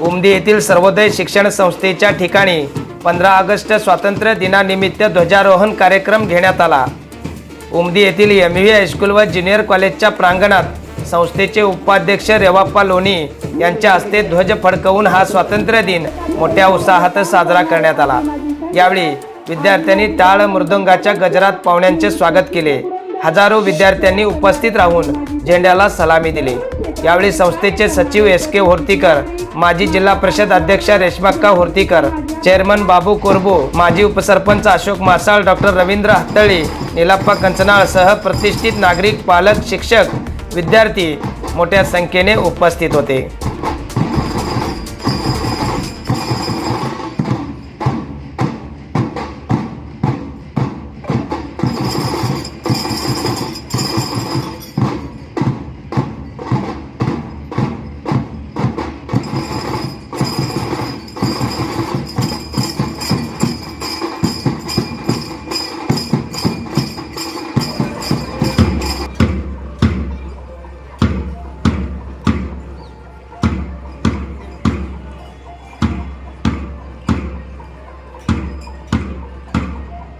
उमदी येथील सर्वोदय शिक्षण संस्थेच्या ठिकाणी पंधरा ऑगस्ट स्वातंत्र्य दिनानिमित्त ध्वजारोहण कार्यक्रम घेण्यात आला. उमदी येथील एम व्ही हायस्कूल व ज्युनियर कॉलेजच्या प्रांगणात संस्थेचे उपाध्यक्ष रेवाप्पा लोणी यांच्या हस्ते ध्वज फडकवून हा स्वातंत्र्य दिन मोठ्या उत्साहात साजरा करण्यात आला. यावेळी विद्यार्थ्यांनी टाळ मृदंगाच्या गजरात पाहुण्यांचे स्वागत केले. हजारो विद्यार्थ्यांनी उपस्थित राहून झेंड्याला सलामी दिली. यावेळी संस्थेचे सचिव एस के होर्तीकर माजी जिल्हा परिषद अध्यक्ष रेश्माक्का होर्तीकर चेअरमन बाबू कोरबो माजी उपसरपंच अशोक मासाळ डॉक्टर रवींद्र हत्तळी निलाप्पा कंचनाळ सह प्रतिष्ठित नागरिक पालक शिक्षक विद्यार्थी मोठ्या संख्येने उपस्थित होते.